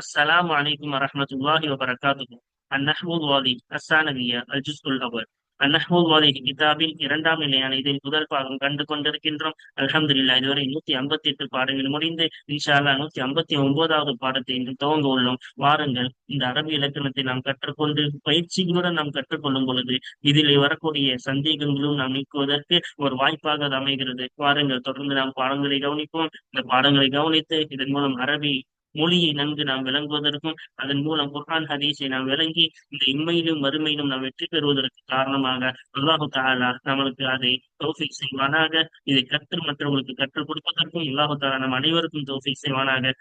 السلام عليكم ورحمة الله وبركاته النحو الواضح الثانوية الجزء الأول النحو الواضح கிதாபில் இரண்டாம் நிலையான இதில் முதல் பாகம் கண்டு கொண்டிருக்கின்றோம் அல்ஹம்துலில்லாஹ் இதுவரை நூத்தி ஐம்பத்தி எட்டு பாடங்கள் முடிந்து இன்ஷா அல்லாஹ் நூத்தி ஐம்பத்தி ஒன்பதாவது பாடத்தை இன்று துவங்க உள்ளோம் வாருங்கள் இந்த அரபி இலக்கணத்தை நாம் கற்றுக்கொண்டு பயிற்சிகளுடன் நாம் கற்றுக்கொள்ளும் பொழுது இதில் வரக்கூடிய சந்தேகங்களும் நாம் நீக்குவதற்கு ஒரு வாய்ப்பாக அது அமைகிறது வாருங்கள் தொடர்ந்து நாம் பாடங்களை கவனிப்போம் இந்த பாடங்களை கவனித்து இதன் மூலம் அரபி மொழியை நன்கு நாம் விளங்குவதற்கும் அதன் மூலம் குர்ஆன் ஹதீஸை நாம் விளங்கி இந்த இம்மையிலும் மறுமையிலும் நாம் வெற்றி பெறுவதற்கு காரணமாக அல்லாஹு தாலா நம்மளுக்கு அதை தௌஃபிக் செய்வானாக. இதை கற்று மற்றவர்களுக்கு கற்றுக் கொடுப்பதற்கும் அல்லாஹு தாலா நம் அனைவருக்கும் தௌஃபிக் செய்வானாக.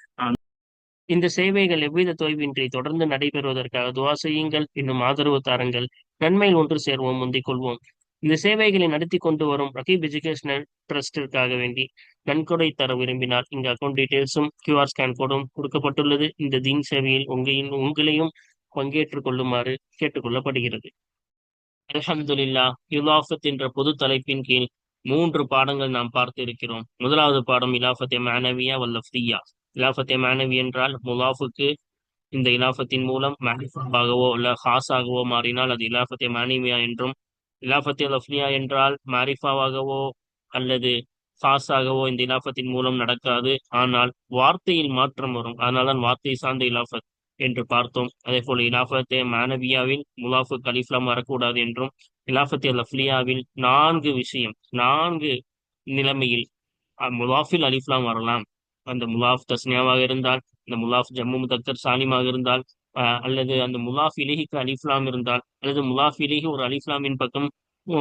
இந்த சேவைகள் எவ்வித தொய்வின்றி தொடர்ந்து நடைபெறுவதற்காக துவா செய்யுங்கள். இன்னும் ஆதரவு தாருங்கள். நன்மையில் ஒன்று சேர்வோம். முந்திக் கொள்வோம். இந்த சேவைகளை நடத்தி கொண்டு வரும் ரகீப் எஜுகேஷனல் ட்ரஸ்டிற்காக வேண்டி நன்கொடை தர விரும்பினால் இங்க அக்கௌண்ட் டீடைல்ஸும் கியூஆர் ஸ்கேன் கோடும் கொடுக்கப்பட்டுள்ளது. இந்த தீன் சேவையில் உங்களின் உங்களையும் பங்கேற்றுக் கொள்ளுமாறு கேட்டுக்கொள்ளப்படுகிறது. அல்ஹம்துலில்லா இலாஃபத் என்ற பொது தலைப்பின் கீழ் மூன்று பாடங்கள் நாம் பார்த்து இருக்கிறோம். முதலாவது பாடம் இலாஃபத்தே மானவியா வல்லஃபியா இலாஃபத்தே மானவி என்றால் முலாஃபுக்கு இந்த இலாஃபத்தின் மூலம் மேரிஃபாகவோ அல்ல ஹாஸாகவோ மாறினால் அது இலாஃபத்தே மானவியா என்றும் இலாஃபத்தே லஃப்லியா என்றால் மாரிஃபாவாகவோ அல்லது ஃபாஸாகவோ இந்த இலாஃபத்தின் மூலம் நடக்காது. ஆனால் வார்த்தையில் மாற்றம் வரும். அதனால்தான் வார்த்தை சார்ந்த இலாஃபத் என்று பார்த்தோம். அதே போல இலாஃபத்தே மானவியாவில் முலாஃபு கலிஃப்லாம் வரக்கூடாது என்றும் இலாஃபத்தே லஃப்லியாவில் நான்கு விஷயம் நான்கு நிலைமையில் அஹ், முலாஃபில் அலிஃப்லாம் வரலாம் அந்த முலாஃப் தஸ்னியாவாக இருந்தால் இந்த முலாஃப் ஜம்மு முதக்கர் சாலிமாக இருந்தால் அல்லது அந்த முலாஃப் இலேஹிக்கு அலிஃப்லாம் இருந்தால் அல்லது முலாஃப் ஒரு அலிஃப்லாமின் பக்கம்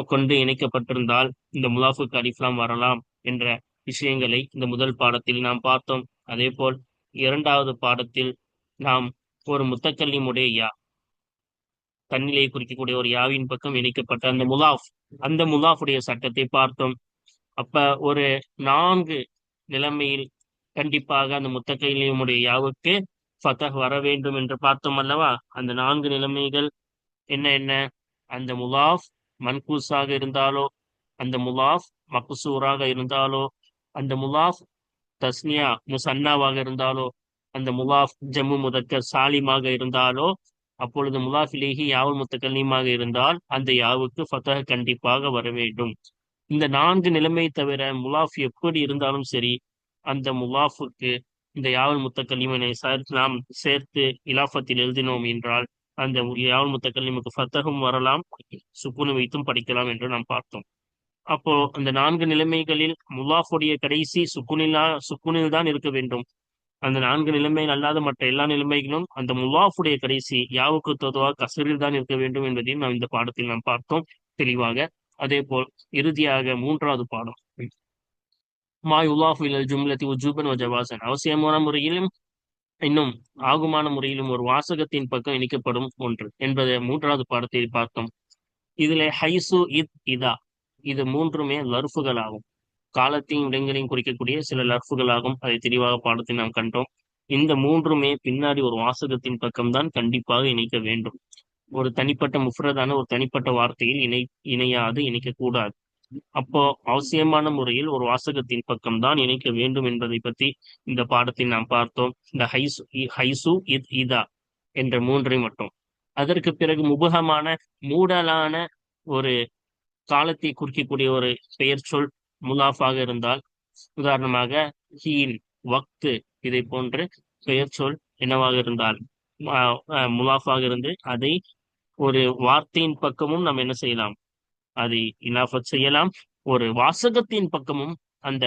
கொண்டு இணைக்கப்பட்டிருந்தால் இந்த முலாஃபுக்கு அலிஃப்லாம் வரலாம் என்ற விஷயங்களை இந்த முதல் பாடத்தில் நாம் பார்த்தோம். அதே போல் இரண்டாவது பாடத்தில் நாம் ஒரு முத்தக்கல்லிமுடைய யா தன்னிலை குறிக்கக்கூடிய ஒரு யாவின் பக்கம் இணைக்கப்பட்ட அந்த முலாஃப் அந்த முலாஃபுடைய சட்டத்தை பார்த்தோம். அப்ப ஒரு நான்கு நிலைமையில் கண்டிப்பாக அந்த முத்தக்கையிலுடைய யாவுக்கு ஃபதஹ் வர வேண்டும் என்று பார்த்தோம் அல்லவா அந்த நான்கு நிலைமைகள் என்ன என்ன? அந்த முலாஃப் மன்கூஸாக இருந்தாலோ அந்த முலாஃப் மக்சூராக இருந்தாலோ அந்த முலாஃப் தஸ்னியா முசன்னாவாக இருந்தாலோ அந்த முலாஃப் ஜம்மு முதக்க சாலிமாக இருந்தாலோ அப்பொழுது முலாஃபிலேஹி யாவுல் முத்தக்கல்லீமாக இருந்தால் அந்த யாவுக்கு ஃபதஹ் கண்டிப்பாக வர வேண்டும். இந்த நான்கு நிலைமை தவிர முலாஃப் எப்படி இருந்தாலும் சரி அந்த முலாஃபுக்கு இந்த யாவல் முத்தக்கல்லிமனை சேர்த்து நாம் சேர்த்து இலாஃபத்தில் எழுதினோம் என்றால் அந்த யாவல் முத்தக்கல்லிமுக்கு ஃபத்தகம் வரலாம் சுக்குனு வைத்தும் படிக்கலாம் என்று நாம் பார்த்தோம். அப்போ அந்த நான்கு நிலைமைகளில் முல்லாஃபுடைய கடைசி சுக்குனிலா சுக்குனில் தான் இருக்க வேண்டும். அந்த நான்கு நிலைமைகள் அல்லாத மற்ற எல்லா நிலைமைகளும் அந்த முல்லாஃபுடைய கடைசி யாவுக்கு தோதுவா கசரில் தான் இருக்க வேண்டும் என்பதையும் நாம் இந்த பாடத்தில் நாம் பார்த்தோம். தெளிவாக. அதே போல் இறுதியாக மூன்றாவது பாடம். மா யுலாஃபு இலல் ஜும்லத்தி உஜூபன் வஜவாசன் அவசியமான முறையிலும் இன்னும் ஆகுமான முறையிலும் ஒரு வாசகத்தின் பக்கம் இணைக்கப்படும் ஒன்று என்பதை மூன்றாவது பாடத்தில் பார்த்தோம். இதுல ஹைசு இத் இதா. இது மூன்றுமே லர்ஃபுகள் ஆகும் காலத்தையும் இடங்களையும் குறிக்கக்கூடிய சில லர்ஃபுகள் ஆகும் அதை தெளிவாக பாடத்தை நாம் கண்டோம். இந்த மூன்றுமே பின்னாடி ஒரு வாசகத்தின் பக்கம்தான் கண்டிப்பாக இணைக்க வேண்டும். ஒரு தனிப்பட்ட முஃப்ரதான ஒரு தனிப்பட்ட வார்த்தையில் இணை இணையாது இணைக்கக்கூடாது. அப்போ அவசியமான முறையில் ஒரு வாசகத்தின் பக்கம்தான் இணைக்க வேண்டும் என்பதை பற்றி இந்த பாடத்தில் நாம் பார்த்தோம். இந்த ஹைசு ஹைசு இத் இதா என்ற மூன்றை மட்டும். அதற்கு பிறகு முபகமான மூடலான ஒரு காலத்தை குறிக்கக்கூடிய ஒரு பெயர் சொல் முலாஃபாக இருந்தால் உதாரணமாக ஹீன் வக்து இதை போன்று பெயர் சொல் என்னவாக இருந்தால் முலாஃபாக இருந்து அதை ஒரு வார்த்தையின் பக்கமும் நாம் என்ன செய்யலாம்? அதை இலாஃபத் செய்யலாம். ஒரு வாசகத்தின் பக்கமும் அந்த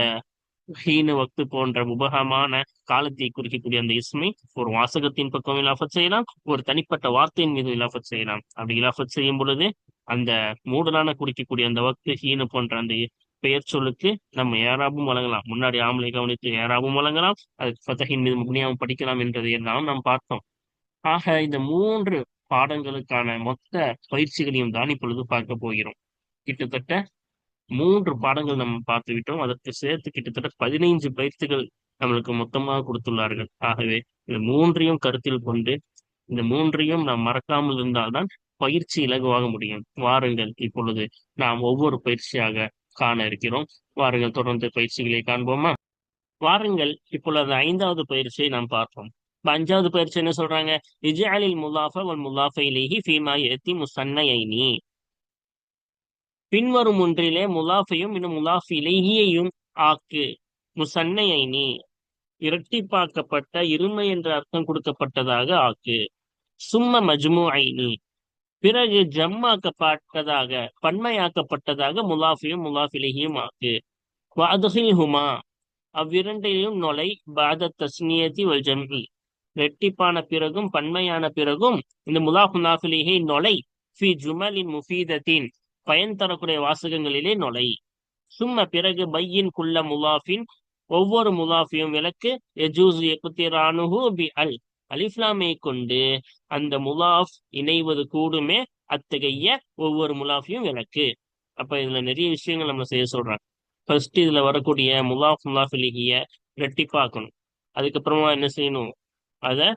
ஹீனு வக்து போன்ற உபகமான காலத்தை குறிக்கக்கூடிய அந்த இஸ்மை ஒரு வாசகத்தின் பக்கம் இலாஃபத் செய்யலாம். ஒரு தனிப்பட்ட வார்த்தையின் மீது இலாஃபத் செய்யலாம். அப்படி இலாஃபத் செய்யும் பொழுது அந்த மூடலான குறிக்கக்கூடிய அந்த வக்து ஹீனு போன்ற அந்த பெயர் சொல்லுக்கு நம்ம ஏராபும் வழங்கலாம். முன்னாடி ஆம்பளை கவனித்து ஏராபும் வழங்கலாம். அது ஃபத்தஹின் மீது முக்னியாவும் படிக்கலாம் என்றது எல்லாம் நாம் பார்த்தோம். ஆக இந்த மூன்று பாடங்களுக்கான மொத்த பயிற்சிகளையும் தான் இப்பொழுது பார்க்க போகிறோம். கிட்டத்தட்ட மூன்று பாடங்கள் நம்ம பார்த்து விட்டோம். அதற்கு சேர்த்து கிட்டத்தட்ட பதினைஞ்சு பயிற்சிகள் நம்மளுக்கு மொத்தமாக கொடுத்துள்ளார்கள். ஆகவே இந்த மூன்றையும் கருத்தில் கொண்டு இந்த மூன்றையும் நாம் மறக்காமல் இருந்தால்தான் பயிற்சி இலகுவாக முடியும். வாருங்கள் இப்பொழுது நாம் ஒவ்வொரு பயிற்சியாக காண இருக்கிறோம். வாருங்கள் தொடர்ந்து பயிற்சிகளை காண்போமா? வாருங்கள் இப்பொழுது ஐந்தாவது பயிற்சியை நாம் பார்ப்போம். அஞ்சாவது பயிற்சி என்ன சொல்றாங்க? இஜாலில் முலாஃப வல் முலாஃப இலேஹி ஃபீமா எத்தி முசன்னையைனி பின்வரும் ஒன்றிலே முலாஃபையும் இன்னும் முலாஃப் இலகியையும் ஆக்கு. முசன்னையைனி இரட்டிப்பாக்கப்பட்ட இருமை என்ற அர்த்தம் கொடுக்கப்பட்டதாக ஆக்கு. சும்ம மஜ்மு ஐனி பிறகு ஜம்மாக்கப்பட்டதாக பன்மையாக்கப்பட்டதாக முலாஃபியும் முலாஃபிலேயும் ஆக்கு. வாதுஹில்ஹுமா அவ்விரண்டையும் நொலை பாத தஸ்னியதி வல் ஜம்இ. ரெட்டிப்பான பிறகும் பன்மையான பிறகும் இந்த முலாஃப் முலாஃபிலேஹை நொலை ஃபி ஜுமலின் முஃபீதத்தின். பயன் தரக்கூடிய வாசகங்களிலே நுழை. சும்ம பிறகு பையின் குள்ள முலாஃபின் ஒவ்வொரு முலாஃபியும் விளக்கு எஜூஸ் எக்குத்திரானுஹு பி அல். அலிஃப்லாமை கொண்டு அந்த முலாஃப் இணைவது கூடுமே அத்தகைய ஒவ்வொரு முலாஃபியும் விளக்கு. அப்ப இதுல நிறைய விஷயங்கள் நம்ம செய்ய சொல்றாங்க. ஃபர்ஸ்ட் இதுல வரக்கூடிய முலாஃப் முலாஃப் இலகிய ரெட்டிப்பாக்கணும் அதுக்கப்புறமா என்ன செய்யணும்? அதை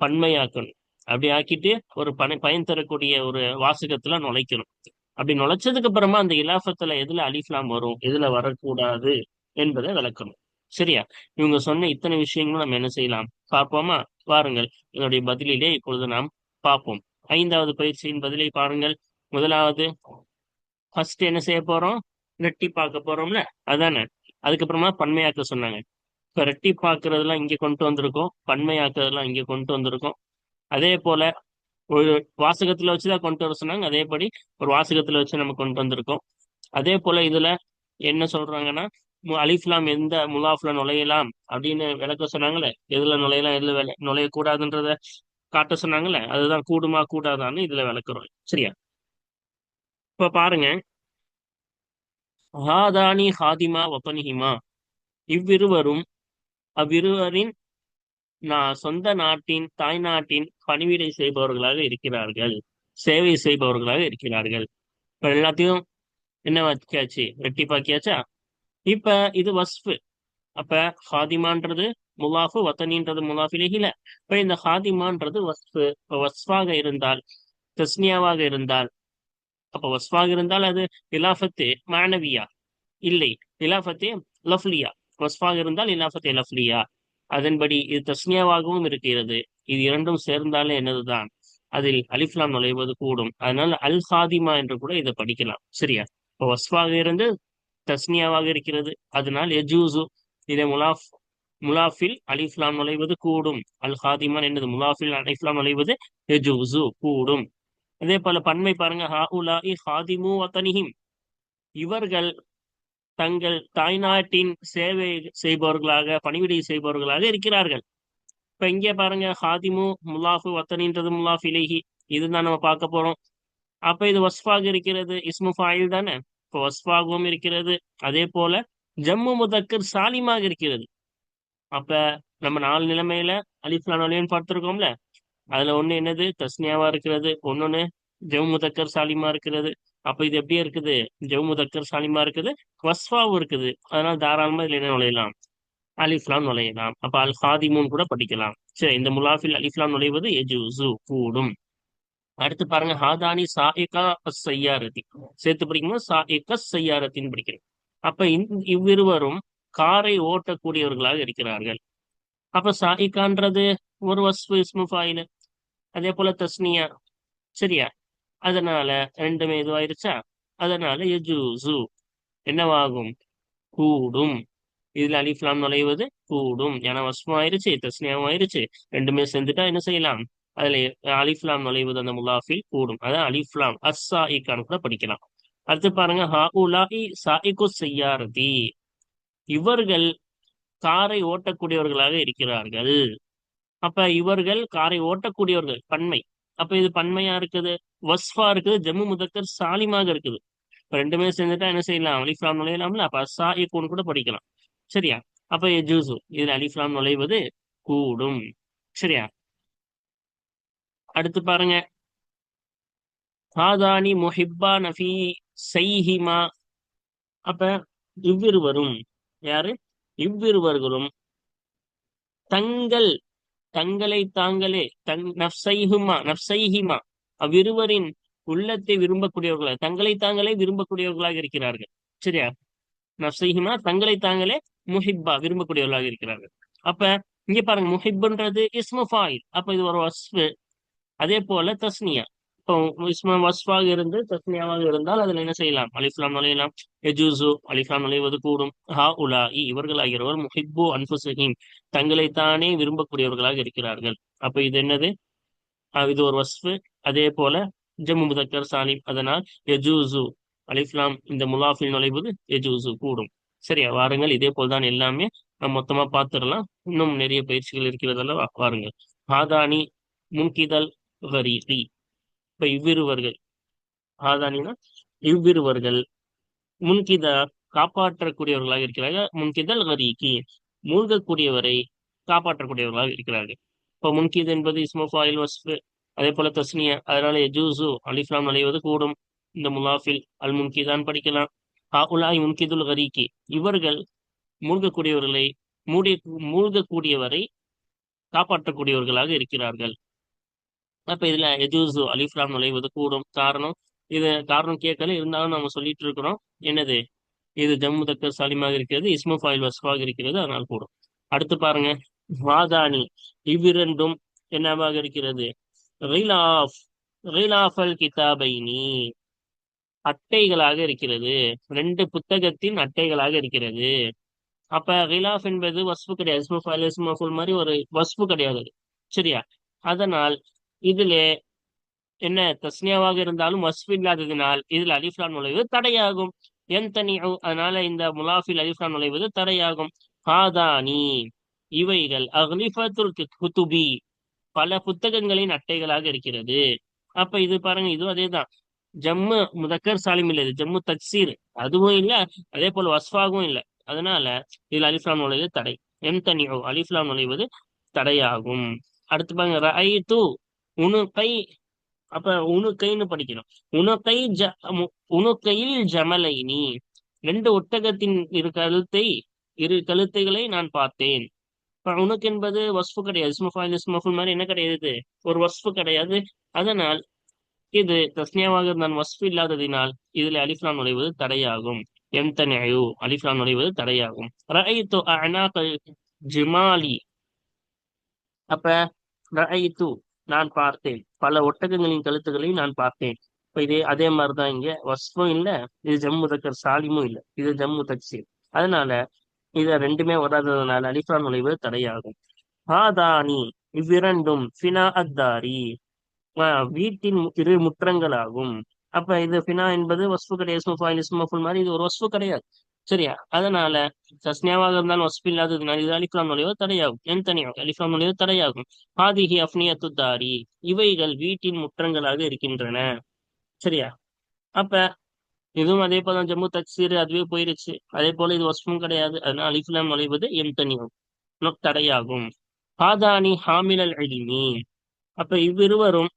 பன்மையாக்கணும். அப்படி ஆக்கிட்டு ஒரு பனை பயன் தரக்கூடிய ஒரு வாசகத்துல நுழைக்கணும். அப்படி நுழைச்சதுக்கு அப்புறமா அந்த இலாஃபத்துல எதுல அலிஃப்லாம் வரும் எதுல வரக்கூடாது என்பதை விளக்கணும். சரியா? இவங்க சொன்ன இத்தனை விஷயங்களும் நம்ம என்ன செய்யலாம்? பார்ப்போமா? பாருங்கள். இதனுடைய பதிலிலே இப்பொழுது நாம் பார்ப்போம். ஐந்தாவது பயிற்சியின் பதிலை பாருங்கள். முதலாவது ஃபர்ஸ்ட் என்ன செய்ய போறோம்? ரெட்டி பார்க்க போறோம்ல? அதானே? அதுக்கப்புறமா பன்மையாக்க சொன்னாங்க. இப்ப ரெட்டி பாக்குறதெல்லாம் இங்க கொண்டு வந்திருக்கோம். பன்மையாக்குறதெல்லாம் இங்க கொண்டு வந்திருக்கோம். அதே போல ஒரு வாசகத்துல வச்சுதான் கொண்டு வர சொன்னாங்க. அதேபடி ஒரு வாசகத்துல வச்சு நம்ம கொண்டு வந்திருக்கோம். அதே போல இதுல என்ன சொல்றாங்கன்னா அலிஃப்லாம் எந்த முலாஃப்ல நுழையலாம் அப்படின்னு விளக்க சொன்னாங்களே? எதுல நுழையலாம் எதுல விளை நுழையக்கூடாதுன்றத காட்ட சொன்னாங்கல்ல அதுதான் கூடுமா கூடாதான்னு இதுல விளக்குறோம். சரியா? இப்ப பாருங்க. ஹாதானி ஹாதிமா வபனிஹிமா. இவ்விருவரும் அவ்விருவரின் சொந்த நாட்டின் தாய் நாட்டின் பணிவிடை செய்பவர்களாக இருக்கிறார்கள். சேவை செய்பவர்களாக இருக்கிறார்கள். இப்ப எல்லாத்தையும் என்ன வச்சாச்சு? ரெட்டிப்பாக்கியாச்சா இப்ப இது வஸ்ஃபு. அப்ப ஹாதிமான்றது முலாஃபு வத்தனின்றது முலாஃபிலேகில இப்ப இந்த ஹாதிமான்றது வஸ்ஃபு. இப்ப வஸ்ஃபாக இருந்தால் தஸ்னியாவாக இருந்தால் அப்ப வஸ்ஃபாக இருந்தால் அது இலாஃபத்து மாணவியா இல்லை. இலாஃபத்து லஃப்லியா. வஸ்ஃபாக இருந்தால் இலாஃபத்து லஃப்லியா. அதன்படி இது தஸ்னியாவாகவும் இருக்கிறது. இது இரண்டும் சேர்ந்தாலே என்னதுதான்? அதில் அலிஃப்லாம் நுழைவது கூடும். அதனால அல் ஹாதிமா என்று கூட இதை படிக்கலாம். சரியா? இப்போ வஸ்வாக இருந்து தஸ்னியாவாக இருக்கிறது. அதனால் எஜூசு இதை முலாஃப் முலாஃபில் அலிஃப்லாம் நுழைவது கூடும். அல் ஹாதிமான் என்னது? முலாஃபில் அலிஃப்லாம் நுழைவது எஜூசு கூடும். அதே போல பன்மை பாருங்க. ஹா உலாஇ ஹாதிமு வத்தனிஹிம் இவர்கள் தங்கள் தாய்நாட்டின் சேவை செய்பவர்களாக பணிவிடை செய்பவர்களாக இருக்கிறார்கள். இப்ப இங்கே பாருங்க ஹாதிமு முலாஃபு வத்தனின்றது முலாஃப் இலேஹி. இதுதான் நம்ம பார்க்க போறோம். அப்ப இது வஸ்ஃபாக் இருக்கிறது இஸ்மு ஃபாயில் தானே? இப்போ வஸ்ஃபாகவும் இருக்கிறது. அதே போல ஜம்மு முதக்கர் சாலிமாக இருக்கிறது. அப்ப நம்ம நாலு நிலைமையில அலிஃப்லான் அலியன் பார்த்திருக்கோம்ல? அதுல ஒண்ணு என்னது? தஸ்னியாவா இருக்கிறது. ஒன்னொன்னு ஜம்மு முதக்கர் சாலிமா இருக்கிறது. அப்ப இது எப்படி இருக்குது? ஜவுமுதக்கர் சாலிமா இருக்குது. வஸ்வாவும் இருக்குது. அதனால தாராளமா இதுல என்ன நுழையலாம்? அலிஃப்லாம் நுழையலாம். அப்ப அல் ஹாதிமுன் கூட படிக்கலாம். சரி இந்த முலாஃபில் அலிஃப்லாம் நுழைவது எஜூசு கூடும். அடுத்து பாருங்க ஹாதானி சாயிகா சையாரதி சேர்த்து படிக்கும்போது சாயிக சையாரத்தின்னு படிக்கிறோம். அப்ப இந் இவ்விருவரும் காரை ஓட்டக்கூடியவர்களாக இருக்கிறார்கள். அப்ப சாயிகான்றது ஒரு வஸ்வு இஸ்முஃபாயில் அதே போல தஸ்னியா. சரியா? அதனால ரெண்டுமே இதுவாயிருச்சா? அதனால எஜூசு என்னவாகும்? கூடும். இதுல அலிஃப்லாம் நுழைவது கூடும். ஏன்னா வஸ்மம் ஆயிருச்சு தஸ்னியாவும் ஆயிருச்சு ரெண்டுமே சேர்ந்துட்டா என்ன செய்யலாம்? அதுல அலிஃப்லாம் நுழைவது அந்த முலாஃபில் கூடும். அதான் அலிஃப்லாம் அஸ்ஸாயிக்கான்னு கூட படிக்கலாம். அடுத்து பாருங்க ஹா ஹுல்லா இ சாயிகு செய்யாரதி. இவர்கள் காரை ஓட்டக்கூடியவர்களாக இருக்கிறார்கள். அப்ப இவர்கள் காரை ஓட்டக்கூடியவர்கள் பன்மை. அப்ப இது பன்மையா இருக்குது? வஸ்ஃபா இருக்குது ஜம்மு முதக்கர் சாலிமாக இருக்குது. இப்ப ரெண்டுமே சேர்ந்துட்டா என்ன செய்யலாம்? அலிஃப்லாம் நுழையலாம்ல? அப்ப அஸ்ஸாயிக்குன்னு கூட படிக்கலாம். சரியா? அப்ப ஜூசு இதுல அலிஃப்லாம் நுழைவது கூடும். சரியா? அடுத்து பாருங்க. ஹாதானி முஹிப்பா நஃபி சைஹிமா. அப்ப இவ்விருவரும் யாரு? இவ்விருவர்களும் தங்கள் தங்களை தாங்களே தங் நப்சைஹுமா நப்சைஹிமா அவ்விருவரின் உள்ளத்தை விரும்பக்கூடியவர்களாக தங்களை தாங்களே விரும்பக்கூடியவர்களாக இருக்கிறார்கள். சரியா? நப்சைஹிமா தங்களை தாங்களே முஹிப்பா விரும்பக்கூடியவர்களாக இருக்கிறார்கள். அப்ப இங்க பாருங்க முஹிப்ன்றது இஸ்மு ஃபாயில். அப்ப இது ஒரு வஸ்ஃபு. அதே போல தஸ்னியா. இப்போ இஸ்ம வஸ்ஃபாக இருந்து தஸ்னியாவாக இருந்தால் அதுல என்ன செய்யலாம்? அலிஃப்லாம் நுழையலாம். எஜூசு அலிஃப்லாம் நுழைவது கூடும். ஹா உலா இவர்கள் ஆகிறவர் முஹிப்பு அன்புசஹீம். தங்களைத்தானே விரும்பக்கூடியவர்களாக இருக்கிறார்கள். அப்ப இது என்னது? இது ஒரு வஸ்ஃபு. அதே போல ஜம்மு முதக்கர் சாலிம் அதனால் எஜூசு அலிஃப்லாம் இந்த முலாஃபில் நுழைவது எஜூசு கூடும். சரியா? வாருங்கள். இதே போல்தான் எல்லாமே நம்ம மொத்தமா பார்த்துடலாம். இன்னும் நிறைய பயிற்சிகள் இருக்கிறதெல்லாம் வாருங்கள். ஹாதானி முன்கிதல் கரீகி இப்ப இவ்விருவர்கள். ஆதானினா இவ்விருவர்கள். முன்கித காப்பாற்றக்கூடியவர்களாக இருக்கிறார்கள். முன்கிதல் கரீகி மூழ்கக்கூடியவரை காப்பாற்றக்கூடியவர்களாக இருக்கிறார்கள். இப்போ முன்கீத் என்பது இஸ்மோஃபாயில் வஸ்ஃபு அதே போல தஸ்னியா அதனால எஜூசு அலிஃப்லாம் நுழைவது கூடும். இந்த முலாஃபில் அல் முன்கி தான் படிக்கலாம். உலாய் முன்கிதுல் கரீகி இவர்கள் மூழ்கக்கூடியவர்களை மூடி மூழ்கக்கூடியவரை காப்பாற்றக்கூடியவர்களாக இருக்கிறார்கள். அப்ப இதுல எஜூசு அலிஃப்லாம் நுழைவது கூடும் காரணம். இது காரணம் கேட்கல இருந்தாலும் நம்ம சொல்லிட்டு இருக்கிறோம். என்னது? இது ஜம்மு தக்க சாலிமாக இருக்கிறது இஸ்மு ஃபாயில் வஸ்ஃபாக இருக்கிறது அதனால் கூடும். அடுத்து பாருங்க. வாதானி. இவ்விரண்டும் என்னவாக இருக்கிறது? ரிலாஃப் ரிலாஃபல் கிதாபைனி. அட்டைகளாக இருக்கிறது. ரெண்டு புத்தகத்தின் அட்டைகளாக இருக்கிறது. அப்ப ரிலாஃப் என்பது வஸ்பு கிடையாது. இஸ்மு மாதிரி ஒரு வஸ்பு கிடையாது. சரியா? அதனால் இதுல என்ன தஸ்னியாவாக இருந்தாலும் வஸ்பு இல்லாததினால் இதில் அலிஃப்லான் நுழைவது தடையாகும். என் தனி அதனால இந்த முலாஃபில் அலிஃப்லான் நுழைவது தடையாகும். ஹாதானி. இவைகள் அஹ்லிஃபத்துல் குத்துபி. பல புத்தகங்களின் அட்டைகளாக இருக்கிறது. அப்ப இது பாருங்க இதுவும் அதேதான். ஜம்மு முதக்கர் சாலிம் இல்லை ஜம்மு தக்சீர். அதுவும் இல்லை அதே போல வஸ்ஃபாகவும் இல்லை. அதனால இதில் அலிஃப்லாம் நுழைவது தடை. எம் தனி அலிஃப்லாம் நுழைவது தடையாகும். அடுத்து பாருங்க ரை தூ உணுக்கை. அப்ப உணுக்கைன்னு படிக்கணும் உணுக்கை ஜ உணுக்கையில் ஜமலைனி. ரெண்டு ஒட்டகத்தின் இரு கழுத்தை இரு கழுத்தைகளை நான் பார்த்தேன். உனக்கு என்பது வஸ்ஃபு கிடையாது. இஸ்மஃபாயில் இஸ்மஃபுல் மாதிரி என்ன கிடையாது ஒரு வஸ்ஃபு கிடையாது. அதனால் இது தஸ்னியாவாக இருந்தால் வஸ்ஃபு இல்லாததினால் இதுல அலிஃப்லான் நுழைவது தடையாகும். எம் தனியு அலிஃப்லான் நுழைவது தடையாகும். ரஐத்து அனாக ஜிமாலி. அப்ப ரஐத்து நான் பார்த்தேன். பல ஒட்டகங்களின் கழுத்துக்களை நான் பார்த்தேன். இப்ப இதே அதே மாதிரிதான் இங்க. வஸ்ஃபும் இல்ல இது ஜம்மு தக்கர் சாலிமும் இல்ல. இது ஜம்மு தக்சீர் அதனால இத ரெண்டுமே வராததுனால அலிஃபான் நுழைவு தடையாகும். ஹாதானி இவ்விரண்டும் ஃபினா அத்தாரி. வீட்டின் இரு முற்றங்களாகும் அப்ப இது ஃபினா என்பது வஸ்ஃபு கிடையாது இஸ்மஃபுல் மாதிரி இது ஒரு வஸ்து கிடையாது. சரியா? அதனால சஸ்னியாவாக இருந்தாலும் வஸ்ஃபு இல்லாததுனால இது அலிஃப்லாம் நுழைவு தடையாகும். என் தனியாக அலிஃப்லாம் நுழைவு தடையாகும். ஆதிகி அஃப்னியத்து தாரி இவைகள் வீட்டின் முற்றங்களாக இருக்கின்றன. சரியா? அப்ப இதுவும் அதே போல ஜம்மு தக்சீர் அதுவே போயிருச்சு. அதே போல இது வசமும் கிடையாது. அதனால அலிஃப்லாம் நுழைவது என் தனியாகும் தடையாகும். ஹாதானி ஹாமிலல் அழிமி அப்ப இவ்விருவரும்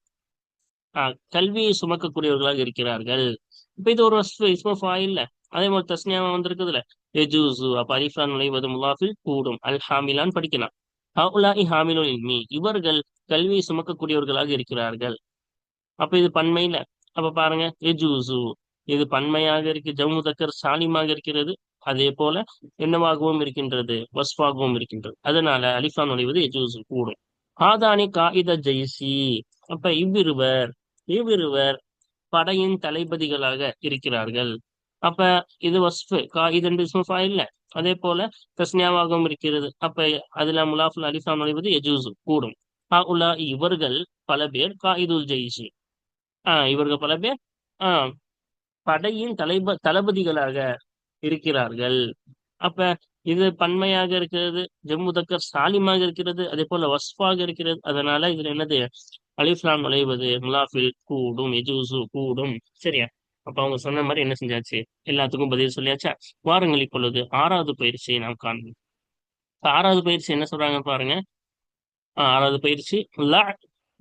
கல்வியை சுமக்கக்கூடியவர்களாக இருக்கிறார்கள். இப்ப இது ஒரு இஸ்மோ இல்ல. அதே மாதிரி தஸ்னியாவா வந்திருக்குதுல எஜூசு அப்ப அலிஃப்லான் நுழைவது முலாஃபில் கூடும். அல் ஹாமிலான் படிக்கலாம். ஹவுலாஹி ஹாமிலுல் இல்மி. இவர்கள் கல்வியை சுமக்கக்கூடியவர்களாக இருக்கிறார்கள். அப்ப இது பன்மையில அப்ப பாருங்க எஜூசு இது பன்மையாக இருக்கு ஜம்மு தக்கர் சாலிமாக இருக்கிறது. அதே போல என்னவாகவும் இருக்கின்றது வஸ்வாகவும் இருக்கின்றது. அதனால அலிஃபான் நுழைவது எஜூசு கூடும். ஆதானி காயித ஜெய்சி அப்ப இவ்விருவர் இவ்விருவர் படையின் தளபதிகளாக இருக்கிறார்கள். அப்ப இது வஸ்ஃபு காயிதன் இல்ல. அதே போல தஸ்னியாவாகவும் இருக்கிறது. அப்ப அதுல முலாஃபுல் அலிஃபான் நுழைவது எஜூசு கூடும். உலா இவர்கள் பல பேர் காயிதுல் ஜெய்சி ஆஹ் இவர்கள் பல பேர் ஆஹ் படையின் தலைப தளபதிகளாக இருக்கிறார்கள். அப்ப இது பன்மையாக இருக்கிறது ஜம்மு தக்கர் சாலிமாக இருக்கிறது அதே போல வஸ்ஃபாக இருக்கிறது. அதனால இதுல என்னது? அலிஃப்லாம் நுழைவது முலாஃபில் கூடும் எஜூசு கூடும். சரியா? அப்ப அவங்க சொன்ன மாதிரி என்ன செஞ்சாச்சு? எல்லாத்துக்கும் பதில் சொல்லியாச்சா? வாருங்கள் இப்பொழுது ஆறாவது பயிற்சியை நாம் காண்போம். ஆறாவது பயிற்சி என்ன சொல்றாங்க பாருங்க. ஆறாவது பயிற்சி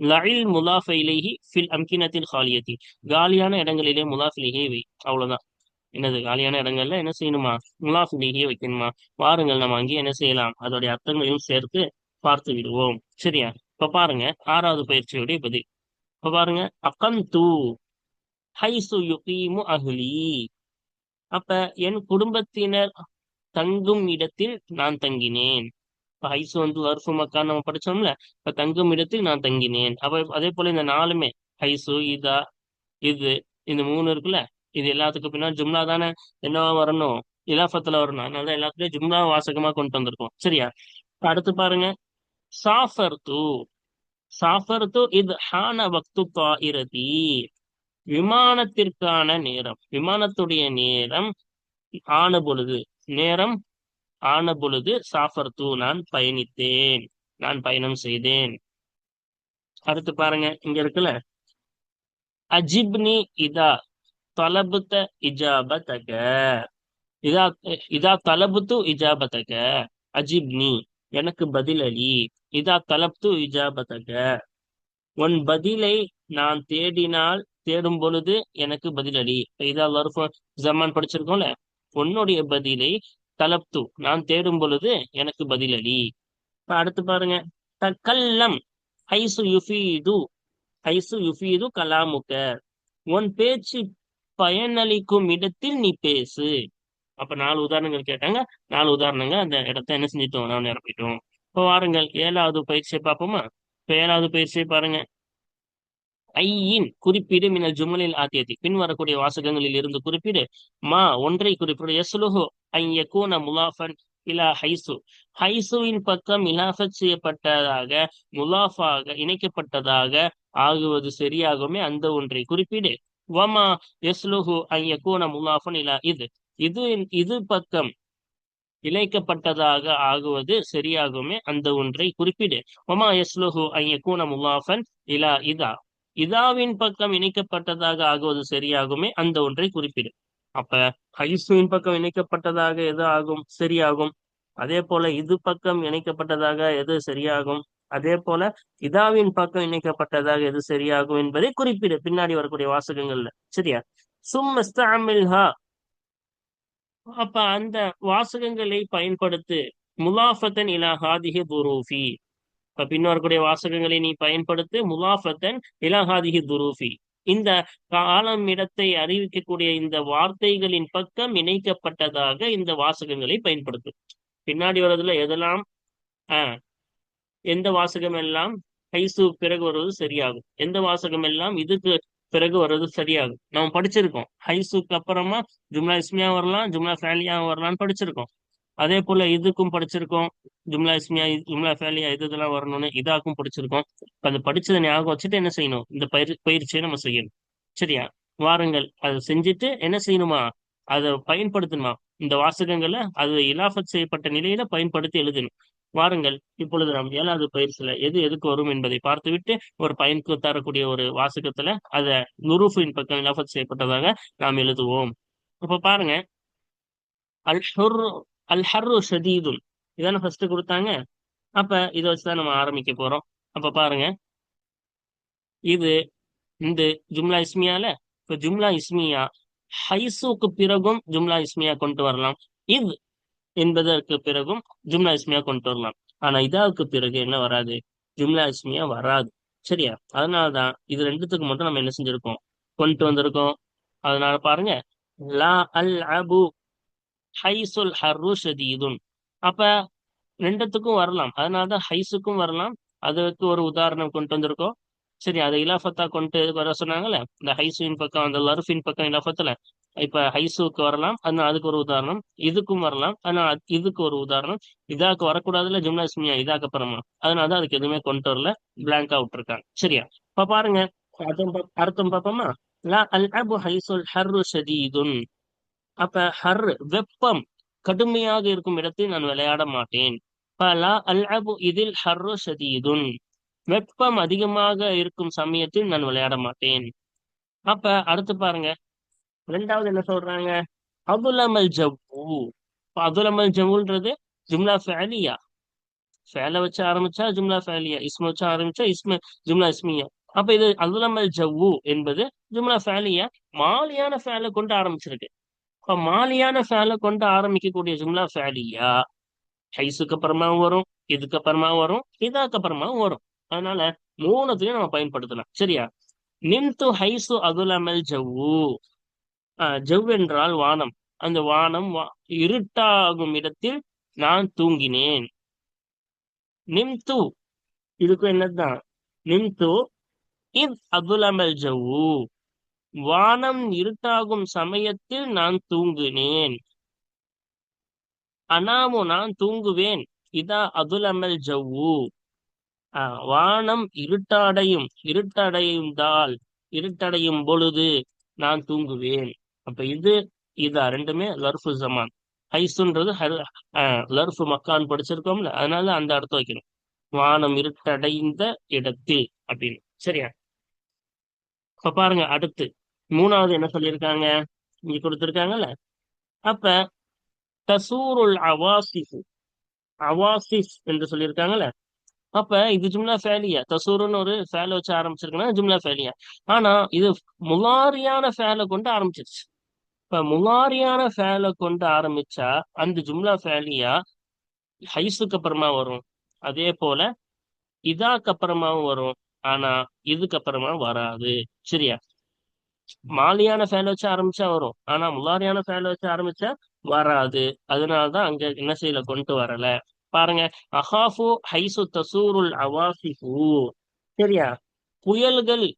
லயில் முலாஃபைலேஹி ஃபில் அம்கினத்தில் ஹாலியத்தி காலியான இடங்களிலே முலாஃபிலேயே வை. அவ்வளவுதான். என்னது? காலியான இடங்கள்ல என்ன செய்யணுமா? முலாஃபிலேயே வைக்கணுமா? வாருங்கள் நம்ம அங்கேயே என்ன செய்யலாம்? அதோடைய அர்த்தங்களையும் சேர்த்து பார்த்து விடுவோம். சரியா? இப்ப பாருங்க. ஆறாவது பயிற்சியுடைய பதில். இப்ப பாருங்க. அகந்து ஹைசு யுகீமு அகுலி அப்ப என் குடும்பத்தினர் தங்கும் இடத்தில் நான் தங்கினேன். இப்ப ஹைசு வந்து வருஷம் மக்கான் நம்ம படிச்சோம்ல இப்ப தங்கும் இடத்தில் நான் தங்கினேன். அப்ப அதே போல இந்த நாலுமே ஹைசு இதா இது இந்த மூணு இருக்குல்ல இது எல்லாத்துக்கும் பின்னாடி ஜும்லா தானே என்னவா வரணும்? இலாஃபத்துல வரணும். அதனால எல்லாத்துலயும் ஜும்லா வாசகமா கொண்டு வந்திருக்கோம். சரியா? அடுத்து பாருங்க. சாஃபர் தூ சாஃபர் தூ இது ஹான வக்து தாயிரதி விமானத்திற்கான நேரம் விமானத்துடைய நேரம் ஆன பொழுது நேரம் ஆன பொழுது சாஃபர் தூ நான் பயணித்தேன். நான் பயணம் செய்தேன். அடுத்து பாருங்க இங்க இருக்குல்ல? அஜிப்னி இதா தலபுத்த இஜாபத்தக இதா இதா தலபுத்து இஜாபத்தக அஜிப்னி எனக்கு பதிலளி இதா தலப்து இஜாபத்தக உன் பதிலை நான் தேடினால் தேடும் பொழுது எனக்கு பதிலளி இதா ஜமான் படிச்சிருக்கோம்ல? உன்னுடைய பதிலை தலப்து நான் தேடும் பொழுது எனக்கு பதிலளி இப்ப அடுத்து பாருங்க. தக்கல்லம். ஹைசு யுஃபீது. ஹைசு யுஃபீது கலாமுக்க உன் பேச்சு பயனளிக்கும் இடத்தில் நீ பேசு. அப்ப நாலு உதாரணங்கள் கேட்டாங்க. நாலு உதாரணங்க. அந்த இடத்த என்ன செஞ்சிட்டோம்? நான் நிரப்பிட்டோம் இப்போ வாருங்கள். ஏழாவது பயிற்சியை பார்ப்போமா? இப்போ ஏழாவது பயிற்சியை பாருங்க. ஐயின் குறிப்பீடு மினல் ஜுமலில் ஆத்தியத்தி பின் வரக்கூடிய வாசகங்களில் இருந்து குறிப்பீடு மா ஒன்றை குறிப்பிடு. எஸ்லுஹு ஐயக்கூன முலாஃபன் இலா ஹைசு. ஹைசுவின் பக்கம் இலாஃபத் செய்யப்பட்டதாக முலாஃபாக இணைக்கப்பட்டதாக ஆகுவது சரியாகுமே அந்த ஒன்றை குறிப்பீடு. வமா எஸ்லுஹு ஐயக்கூன முலாஃபன் இலா இது. இது இது பக்கம் இணைக்கப்பட்டதாக ஆகுவது சரியாகுமே அந்த ஒன்றை குறிப்பிடு. ஒமா எஸ்லுஹு ஐயக்கூன முலாஃபன் இலா இதா. இதாவின் பக்கம் இணைக்கப்பட்டதாக ஆகுவது சரியாகுமே? அந்த ஒன்றை குறிப்பிடும் அப்ப ஹைசுவின் பக்கம் இணைக்கப்பட்டதாக எது ஆகும்? சரியாகும். அதே போல இது பக்கம் இணைக்கப்பட்டதாக எது சரியாகும்? அதே போல இதாவின் பக்கம் இணைக்கப்பட்டதாக எது சரியாகும் என்பதை குறிப்பிடு. பின்னாடி வரக்கூடிய வாசகங்கள்ல. சரியா? சும்மில்ஹா அப்ப அந்த வாசகங்களை பயன்படுத்து முலாஃபத்தன் இலா ஹாதிஹி புரூஃபி இப்ப பின் வரக்கூடிய வாசகங்களை நீ பயன்படுத்து முலாஃபத்தன் இலஹாதிகி துரூஃபி. இந்த காலம் இடத்தை அறிவிக்கக்கூடிய இந்த வார்த்தைகளின் பக்கம் இணைக்கப்பட்டதாக இந்த வாசகங்களை பயன்படுத்து. பின்னாடி வர்றதுல எதெல்லாம்? ஆஹ் எந்த வாசகம் எல்லாம்? கைசு பிறகு வருவது சரியாகும். எந்த வாசகம் எல்லாம்? இதுக்கு பிறகு வர்றது சரியாகும். நம்ம படிச்சிருக்கோம். ஹைசுக்கு அப்புறமா ஜும்லா இஸ்மியா வரலாம் ஜும்லா ஃபேலியா வரலாம்னு படிச்சிருக்கோம். அதே போல இதுக்கும் படிச்சிருக்கோம். ஜும்லா இஸ்மியா ஜும்லா ஃபேலியா இது இதெல்லாம் வரணும்னு இதாக்கும் படிச்சிருக்கோம். அது படிச்சதை ஞாபகம் வச்சுட்டு என்ன செய்யணும்? இந்த பயிர் பயிற்சியை நம்ம செய்யணும். சரியா? வாருங்கள். அதை செஞ்சுட்டு என்ன செய்யணுமா? அதை பயன்படுத்தணுமா? இந்த வாசகங்களை அது இலாஃபத் செய்யப்பட்ட நிலையில பயன்படுத்தி எழுதணும். வாருங்கள். இப்பொழுது நாம் ஏழாவது பயிற்சியில எது எதுக்கு வரும் என்பதை பார்த்துவிட்டு ஒரு பயனுக்கு தரக்கூடிய ஒரு வாசகத்துல அதை நுரூஃபின் பக்கம் இலாஃபத் செய்யப்பட்டதாக நாம் எழுதுவோம். இப்ப பாருங்க. அல் அல் ஹர்ரு ஷதீதுன் இதான ஃபர்ஸ்ட் கொடுத்தாங்க. அப்ப இதை வச்சுதான் நம்ம ஆரம்பிக்க போறோம். அப்ப பாருங்க. இது இந்த ஜும்லா இஸ்மியால இப்ப ஜும்லா இஸ்மியா ஹைசுக்கு பிறகும் ஜும்லா இஸ்மியா கொண்டு வரலாம். இது என்பதற்கு பிறகும் ஜும்லா இஸ்மியா கொண்டு வரலாம். ஆனா இதாவுக்கு பிறகு என்ன வராது? ஜும்லா இஸ்மியா வராது. சரியா? அதனாலதான் இது ரெண்டுத்துக்கு மட்டும் நம்ம என்ன செஞ்சிருக்கோம்? கொண்டு வந்திருக்கோம். அதனால பாருங்க லா அல் அபு ஹைசுல் ஹர்ரு ஷதீதுன். அப்ப ரெண்டுத்துக்கும் வரலாம். அதனாலதான் ஹைஸுக்கும் வரலாம். அதுக்கு ஒரு உதாரணம் கொண்டு வந்திருக்கோம். சரி அதை இலாஃபத்தா கொண்டு வர சொன்னாங்கல்ல? இந்த ஹைசுவின் பக்கம் அந்த லர்ஃபின் பக்கம் இலாஃபத்துல. இப்ப ஹைசுக்கு வரலாம். அதனால அதுக்கு ஒரு உதாரணம். இதுக்கும் வரலாம். ஆனா இதுக்கு ஒரு உதாரணம். இதாக்கு வரக்கூடாதுல ஜும்லா இஸ்மியா இதாக்கு அப்புறமா. அதனாலதான் அதுக்கு எதுவுமே கொண்டு வரல. பிளாங்க் அவுட் இருக்காங்க சரியா? இப்ப பாருங்க. அர்த்தம் அர்த்தம் பார்ப்போமா? லா அல் அபு ஹைசுல் ஹர்ரு ஷதீதுன். அப்ப ஹர் வெப்பம் கடுமையாக இருக்கும் இடத்தில் நான் விளையாட மாட்டேன். லா அல் அபு இதில் ஹர்ரு சதீதுன் வெப்பம் அதிகமாக இருக்கும் சமயத்தில் நான் விளையாட மாட்டேன். அப்ப அடுத்து பாருங்க. ரெண்டாவது என்ன சொல்றாங்க? அதுலமல் ஜவ்வு. அதுலமல் ஜவ்வுன்றது ஜும்லா ஃபேலியா ஃபேல வச்சு ஆரம்பிச்சா ஜும்லா ஃபேலியா இஸ்ம வச்சு ஆரம்பிச்சா இஸ்ம ஜும்லா இஸ்மியா. அப்ப இது அதுலமல் ஜவ்வு என்பது ஜும்லா ஃபேலியா மாலியான ஃபேல கொண்டு ஆரம்பிச்சிருக்கு. இப்போ மாலியான ஃபேல கொண்டு ஆரம்பிக்கக்கூடிய ஜும்லா ஃபேலியா? ஹைஸுக்கு அப்புறமாவும் வரும் இதுக்கு அப்புறமாவும் வரும் இதாக்கு அப்புறமாவும் வரும். அதனால மூணுத்தையும் நம்ம பயன்படுத்தலாம். சரியா? நிம்து ஹைசு அதுலமல் ஜவ்வு. ஆஹ் ஜவ் என்றால் வானம். அந்த வானம் வா- இருட்டாகும் இடத்தில் நான் தூங்கினேன். நிம்து இதுக்கும் என்னதுதான்? நிம்து இத் அதுலமல் ஜவ்வு. வானம் இருட்டாகும் சமயத்தில் நான் தூங்குனேன். அனாமு நான் தூங்குவேன். இதா அதுலமல் ஜவ்வு. ஆஹ் வானம் இருட்டடையும் இருட்டடைந்தால் இருட்டடையும் பொழுது நான் தூங்குவேன். அப்ப இது இதா ரெண்டுமே லர்ஃபு ஜமான். ஹைசுன்றது லர்ஃபு மக்கான் படிச்சிருக்கோம்ல அதனால அந்த அர்த்தம் வைக்கணும். வானம் இருட்டடைந்த இடத்தில் அப்படின்னு. சரியா? இப்ப பாருங்க அடுத்து. மூணாவது என்ன சொல்லியிருக்காங்க? இங்க கொடுத்துருக்காங்கல்ல. அப்ப தசூருல் அவாசிஃபு. அவாசிஃப் என்று சொல்லியிருக்காங்கல்ல. அப்ப இது ஜும்லா ஃபேலியா. தசூருன்னு ஒரு ஃபேல வச்சு ஆரம்பிச்சிருக்கனா ஜும்லா ஃபேலியா. ஆனா இது முலாரியான ஃபேலை கொண்டு ஆரம்பிச்சிருச்சு. இப்ப முலாரியான ஃபேலை கொண்டு ஆரம்பிச்சா அந்த ஜும்லா ஃபேலியா ஹைஸுக்கு அப்புறமா வரும். அதே போல இதாக்கு அப்புறமாவும் வரும். ஆனா இதுக்கு அப்புறமா வராது. சரியா? மாலியான ஃபேல வச்சு ஆரம்பிச்சா வரும். ஆனா முலாரியான ஃபேல வச்சு ஆரம்பிச்சா வராது. அதனாலதான் அங்க என்ன செய்யல கொண்டு வரல. பாருங்க அஹாஃபு ஹைசு தசூருல் அவாசிஃபு சரியா? புயல்கள்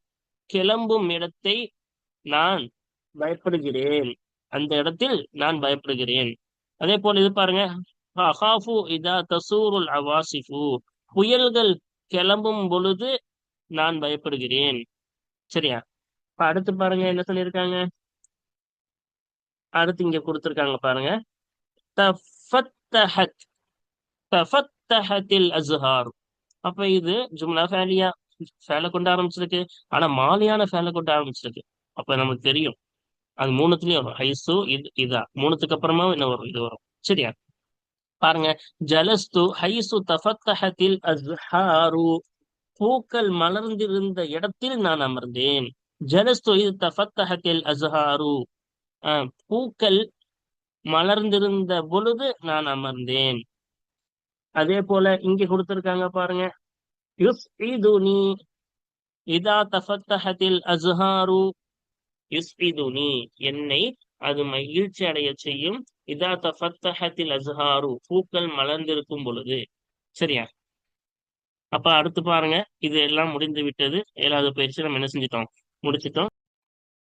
கிளம்பும் இடத்தை நான் பயப்படுகிறேன். அந்த இடத்தில் நான் பயப்படுகிறேன். அதே போல இது பாருங்க அஹாஃபு இதா தசூருல் அவாசிஃபு புயல்கள் கிளம்பும் பொழுது நான் பயப்படுகிறேன். சரியா? இப்ப அடுத்து பாருங்க என்ன சொல்லியிருக்காங்க? அடுத்து இங்க கொடுத்துருக்காங்க பாருங்க. தஃபத்தஹத் தஃபத்தஹத்தில் அஸ்ஹார். அப்ப இது ஜும்லா ஃபேலியா ஃபேல கொண்டு ஆரம்பிச்சிருக்கு. ஆனா மாலியான ஃபேல கொண்டு ஆரம்பிச்சிருக்கு. அப்ப நமக்கு தெரியும். அது மூணுத்துலயும் வரும். ஹைசு இது இதா. மூணுத்துக்கு அப்புறமா என்ன வரும்? இது வரும். சரியா? பாருங்க. ஜலஸ்து ஹைசு தஃபத்தஹத்தில் அஸ்ஹாரு. பூக்கள் மலர்ந்திருந்த இடத்தில் நான் அமர்ந்தேன். ஜலஸ்து இது தஃபத்தஹத்தில் அஸ்ஹாரு. பூக்கள் மலர்ந்திருந்த பொழுது நான் அமர்ந்தேன். அதே போல இங்க கொடுத்திருக்காங்க பாருங்க. யுஸ் இதுனி இதா தஃபத்தஹத்தில் அஸ்ஹாரு. யுஸ்இதுனி என்னை அது மகிழ்ச்சி அடைய செய்யும். இதா தஃபத்தஹத்தில் அஸ்ஹாரு பூக்கள் மலர்ந்திருக்கும் பொழுது. சரியா? அப்ப அடுத்து பாருங்க. இது எல்லாம் முடிந்து விட்டது. ஏழாவது பயிற்சி நம்ம என்ன செஞ்சிட்டோம்? முடிச்சிட்டோம்.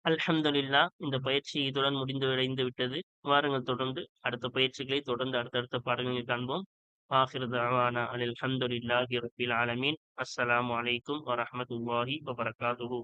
அல்ஹம்துலில்லா இந்த பயிற்சி இதுடன் முடிந்து அடைந்து விட்டது. வாருங்கள் தொடர்ந்து அடுத்த பயிற்சிகளை தொடர்ந்து அடுத்தடுத்த பாடங்களில் காண்போம். ஆஹிர் தாவானா அனில் அல்ஹம்துலில்லாஹி ரப்பில் ஆலமீன். அஸ்ஸலாமு அலைக்கும் வரஹ்மத்துல்லாஹி வபரகாதுஹு.